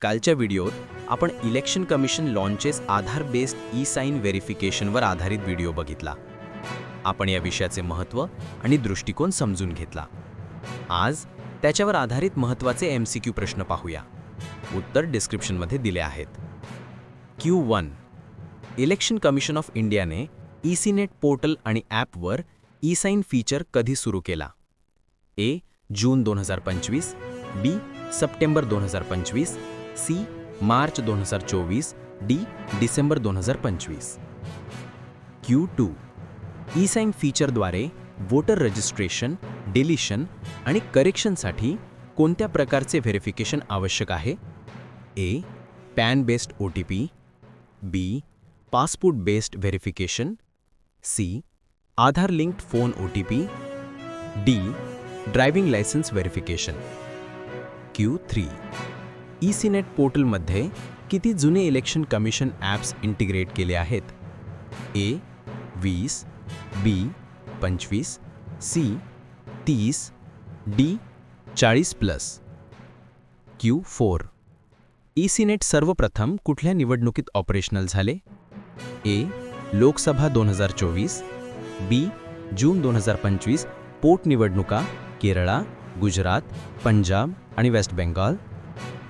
कालच्या व्हिडिओत आपण election commission launches Aadhaar based e sign व्हेरिफिकेशनवर आधारित व्हिडिओ बघितला. आपण या विषयाचे महत्त्व आणि दृष्टिकोन समजून घेतला. आज त्याच्यावर आधारित महत्त्वाचे एम सी क्यू प्रश्न पाहूया. उत्तर डिस्क्रिप्शनमध्ये दिले आहेत. Q one election commission of इंडियाने ई सी नेट पोर्टल आणि ॲपवर ई साईन फीचर कधी सुरू केला? ए जून दोन हजार पंचवीस. बी सप्टेंबर दोन हजार पंचवीस. सी मार्च दोन हजार चोवीस डी डिसेंबर दोन हजार पंचवीस. क्यू टू ई साईन फीचरद्वारे वोटर रजिस्ट्रेशन डिलिशन आणि करेक्शनसाठी कोणत्या प्रकारचे व्हेरिफिकेशन आवश्यक आहे? A PAN based O T P B passport based verification C Aadhaar linked phone O T P D driving licence verification. Q three ECINET पोर्टलमध्ये किती जुने election commission apps integrate केले आहेत? ए वीस बी पंचवीस सी तीस डी चाळीस plus. Q four. E Senate सर्वप्रथम कुठल्या निवडणुकीत ऑपरेशनल झाले? ए लोकसभा दोन हजार चोवीस बी जून दोन हजार पंचवीस पोटनिवडणुका केरळा गुजरात पंजाब आणि वेस्ट बेंगॉल.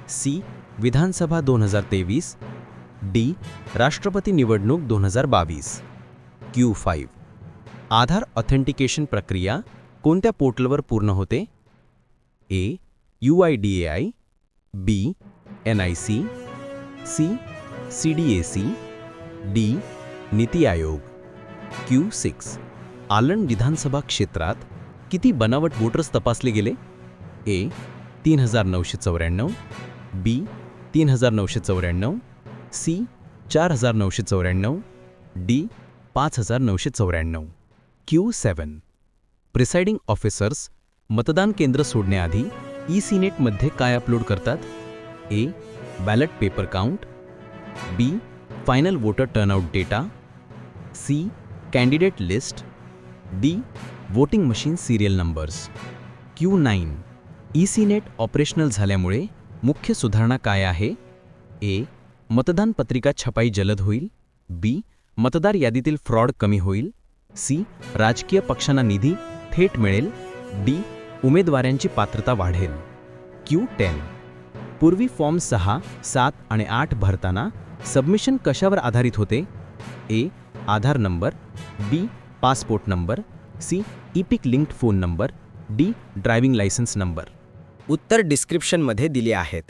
सी. विधानसभा दोन हजार तेवीस डी. राष्ट्रपती निवडणूक दोन हजार बावीस. क्यू. फाईव्ह. आधार ऑथेंटिकेशन प्रक्रिया कोणत्या पोर्टलवर पूर्ण होते? A. U I D A I B. N I C C. C D A C D. NITI Aayog. Q. Six. आलंड विधानसभा क्षेत्रात किती बनावट वोटर्स तपासले गेले? ए. तीन हजार नऊशे चौऱ्याण्णव बी तीन हजार नऊशे चौऱ्याण्णव सी चार हजार नऊशे चौऱ्याण्णव डी पाच हजार नऊशे चौऱ्याण्णव. क्यू सेवन प्रिसाइडिंग ऑफिसर्स मतदान केंद्र सोडण्याआधी ई सी नेटमध्ये काय अपलोड करतात? A ballot paper count. B final voter turnout data. C candidate list. D voting machine serial numbers. Q nine. E C net operational झाल्यामुळे मुख्य सुधारणा काय आहे? ए मतदान पत्रिका छपाई जलद होईल. बी मतदार यादीतील फ्रॉड कमी होईल. सी राजकीय पक्षांना निधी थेट मिळेल. डी उमेदवारांची पात्रता वाढेल. Q ten. पूर्वी फॉर्म सहा सात आणि आठ भरताना सबमिशन कशावर आधारित होते? A Aadhaar number. B passport number. C EPIC linked phone number. D driving licence number. उत्तर डिस्क्रिप्शनमध्ये दिले आहेत.